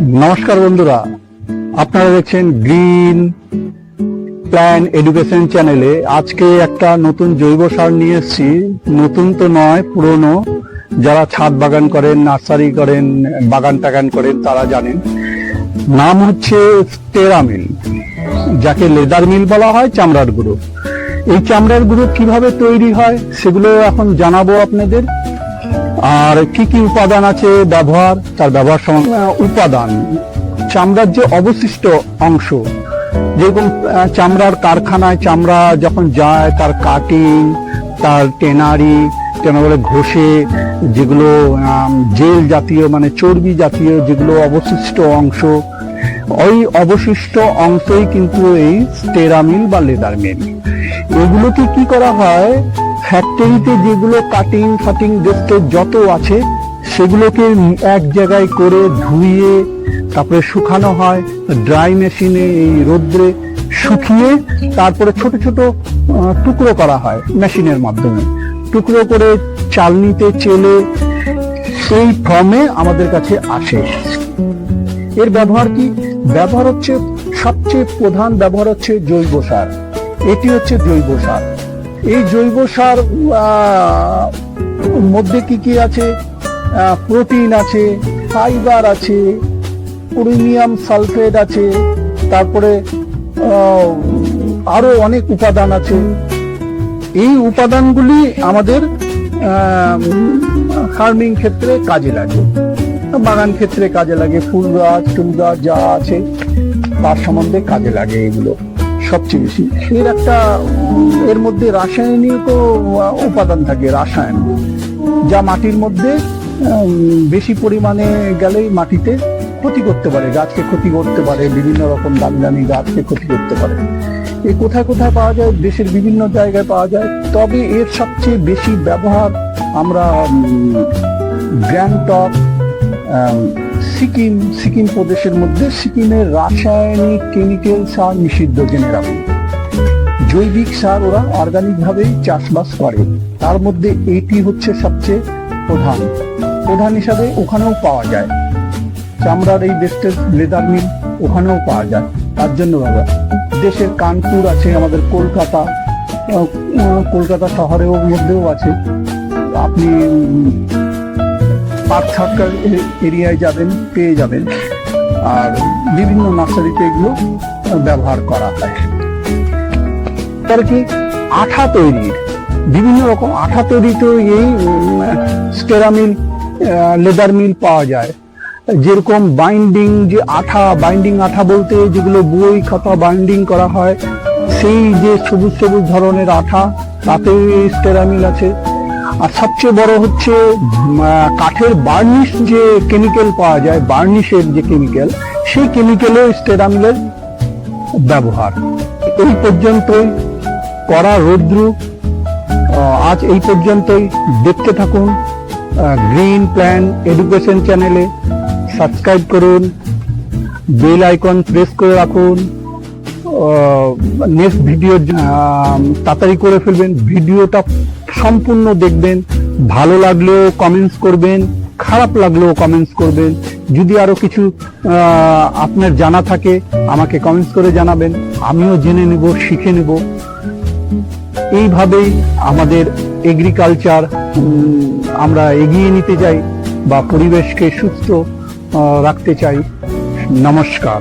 নমস্কার বন্ধুরা, আপনারা দেখছেন গ্রিন প্ল্যান এডুকেশন চ্যানেলে। আজকে একটা নতুন জৈব সার নিয়ে এসেছি। নতুন তো নয়, পুরনো। যারা ছাদ বাগান করেন, নার্সারি করেন, বাগান টাগান করেন, তারা জানেন। নাম হচ্ছে স্টেরামিল যাকে লেদার মিল বলা হয়, চামড়ার গুঁড়ো। এই চামড়ার গুঁড়ো কীভাবে তৈরি হয়, সেগুলো এখন জানাব আপনাদের। আর কি কি উপাদান আছে? ব্যবহার, তার ব্যবহার উপাদান। চামড়ার যে অবশিষ্ট অংশ, যেরকম চামড়ার কারখানায় চামড়া যখন যায়, তার কাটিং তার টেনারি বলে ঘষে, যেগুলো জেল জাতীয় মানে চর্বি জাতীয় যেগুলো অবশিষ্ট অংশ, ওই অবশিষ্ট অংশই কিন্তু এই স্টেরামিল বা লেদার মিল। এগুলোকে কি করা হয়? ফ্যাক্টরিতে যেগুলো কাটিং ফাটিং ওয়েস্টেজ যত আছে, সেগুলোকে এক জায়গায় করে ধুইয়ে তারপরে শুকানো হয় ড্রাই মেশিনে এই রোদ্রে শুকিয়ে তারপরে ছোট ছোট টুকরো করা হয় মেশিনের মাধ্যমে। টুকরো করে চালনিতে চেলে সেই ফর্মে আমাদের কাছে আসে। এর ব্যবহার কি? ব্যবহার হচ্ছে, সবচেয়ে প্রধান ব্যবহার হচ্ছে জৈব সার। এটি হচ্ছে জৈব সার। এই জৈব সার মধ্যে কি কি আছে? প্রোটিন আছে ফাইবার আছে প্রিমিয়াম সালফেট আছে তারপরে আহ, আরও অনেক উপাদান আছে। এই উপাদানগুলি আমাদের ফার্মিং ক্ষেত্রে কাজে লাগে। বাগান ক্ষেত্রে কাজে লাগে ফুল গাছ টুল গাছ যা আছে তার সম্বন্ধে কাজে লাগে এগুলো। সবচেয়ে বেশি। এর একটা এর মধ্যে রাসায়নিক উপাদান থাকে রাসায়ন। যা মাটির মধ্যে বেশি পরিমাণে গেলেই মাটিতে ক্ষতি করতে পারে গাছকে ক্ষতি করতে পারে বিভিন্ন রকম দামি দামি গাছকে ক্ষতি করতে পারে। এই কোথায় কোথায় পাওয়া যায়? দেশের বিভিন্ন জায়গায় পাওয়া যায়। তবে এর সবচেয়ে বেশি ব্যবহার আমরা গ্যাংটক আম, সিকিম সিকিম প্রদেশের মধ্যে সিকিমের রাসায়নিক কেমিক্যাল সার নিষিদ্ধ জেনে রাখুন। জৈবিক সার ওরা অর্গানিক ভাবেই চাষবাস করে। তার মধ্যে এইটি হচ্ছে সবচেয়ে প্রধান। প্রধান হিসাবে ওখানেও পাওয়া যায়। চামড়ার এই বেস্টের লেদার মিল ওখানেও পাওয়া যায়। তার জন্য বাবা, দেশের কানপুর আছে, আমাদের কলকাতা কলকাতা শহরেও মধ্যেও আছে। আপনি পার্ক এরিয়ায় যাবেন, পেয়ে যাবেন। আর বিভিন্ন নার্সারিতে এগুলো ব্যবহার করা হয়। তার কি আঠা তৈরির বিভিন্ন রকম আঠা তৈরিতেও এই স্টেরামিল লেদার মিল পাওয়া যায়। যেরকম বাইন্ডিং যে আঠা, বাইন্ডিং আঠা বলতে যেগুলো বই খাতা বাইন্ডিং করা হয়, সেই যে সবুজ সবুজ ধরনের আঠা তাতেও এই স্টেরামিল আছে। আর সবচেয়ে বড় হচ্ছে কাঠের বার্নিশ যে কেমিক্যাল পাওয়া যায়, বার্নিশের যে কেমিক্যাল সেই কেমিক্যালেও স্টেরামিলের ব্যবহার। এই পর্যন্তই করা রৌদ্রু আজ এই পর্যন্তই। দেখতে থাকুন গ্রিন প্ল্যান এডুকেশন চ্যানেলে সাবস্ক্রাইব করুন বেল আইকন প্রেস করে রাখুন নেক্সট ভিডিও তাড়াতাড়ি করে ফেলবেন। ভিডিওটা সম্পূর্ণ দেখবেন, ভালো লাগলেও কমেন্টস করবেন, খারাপ লাগলেও কমেন্টস করবেন। যদি আরও কিছু আপনার জানা থাকে, আমাকে কমেন্টস করে জানাবেন। আমিও জেনে নেব, শিখে নেব। এইভাবেই আমাদের এগ্রিকালচার আমরা এগিয়ে নিতে চাই বা পরিবেশকে সুস্থ রাখতে চাই। নমস্কার।